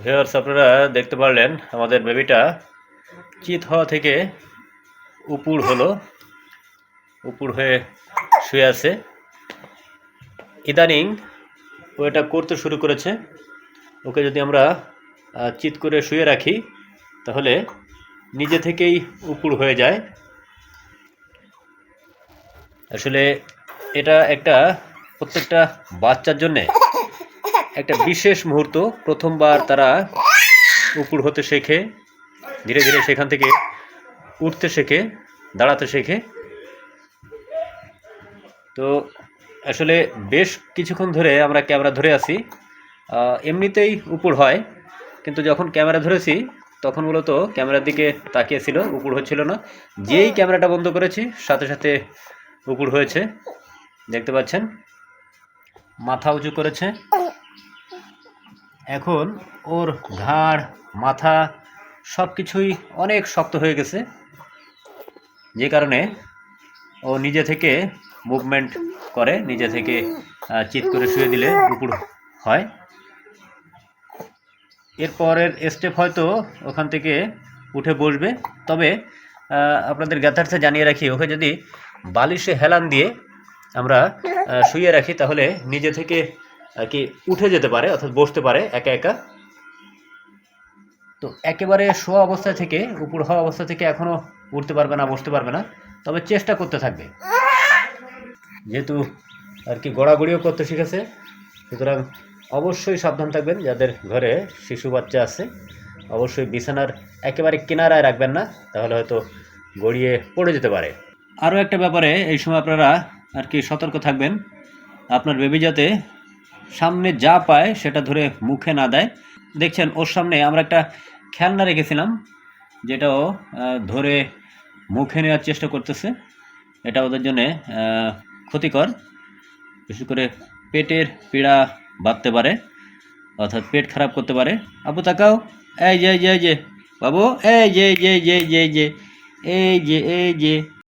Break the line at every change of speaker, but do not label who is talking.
Viewers আপনারা দেখতে পারলেন আমাদের বেবিটা চিত হওয়া থেকে উপুর হলো উপুর হয়ে শুয়ে আছে। ইদানিং ও এটা করতে শুরু করেছে। ওকে যদি আমরা চিত করে শুয়ে রাখি, তাহলে নিজে থেকেই উপুর হয়ে যায়। আসলে এটা একটা প্রত্যেকটা বাচ্চার জন্যে একটা বিশেষ মুহূর্ত, প্রথমবার তারা উপুর হতে শেখে, ধীরে ধীরে সেখান থেকে উঠতে শেখে, দাঁড়াতে শেখে। তো আসলে বেশ কিছুক্ষণ ধরে আমরা ক্যামেরা ধরে আছি এমনিতেই উপর হয়, কিন্তু যখন ক্যামেরা ধরেছি, তখন মূলত ক্যামেরার দিকে তাকিয়েছিল উপর হচ্ছিল না। যেই ক্যামেরাটা বন্ধ করেছি, সাথে সাথে উপর হয়েছে, দেখতে পাচ্ছেন, মাথা উঁচু করেছে। এখন ওর ঘাড়, মাথা সব কিছুই অনেক শক্ত হয়ে গেছে। যে কারণে ও নিজে থেকে মুভমেন্ট করে, নিজে থেকে চিৎ করে শুয়ে দিলে উপর হয়। এরপরের স্টেপ হয়তো ওখান থেকে উঠে বসবে। তবে আপনাদের জ্ঞাতার্থে জানিয়ে রাখি, ওকে যদি বালিশে হেলান দিয়ে আমরা শুয়ে রাখি, তাহলে নিজে থেকে কি উঠে যেতে পারে, অর্থাৎ বসতে পারে একা একা। তো একেবারে শোয়া অবস্থা থেকে, উপর হওয়া অবস্থা থেকে এখনও উঠতে পারবে না, বসতে পারবে না। তবে চেষ্টা করতে থাকবে। যেহেতু আর কি গড়াগড়িও করতে শিখেছে, সুতরাং অবশ্যই সাবধান থাকবেন, যাদের ঘরে শিশু বাচ্চা আছে। অবশ্যই বিছানার একেবারে কিনারায় রাখবেন না, তাহলে হয়তো গড়িয়ে পড়ে যেতে পারে। আরও একটা ব্যাপারে এই সময় আপনারা আর কি সতর্ক থাকবেন। আপনার বেবি যাতে সামনে যা পায় সেটা ধরে মুখে না দেয়। দেখছেন, ওর সামনে আমরা একটা খেলনা রেখেছিলাম, যেটা ও ধরে মুখে নেওয়ার চেষ্টা করতেছে। এটা ওদের জন্যে ক্ষতিকর। বিশেষ করে পেটের পীড়া বাঁধতে পারে, অর্থাৎ পেট খারাপ করতে পারে। আপু, তাকাও। এই যে যে যে, বাবু, এই যে যে যে যে, এই যে এই যে।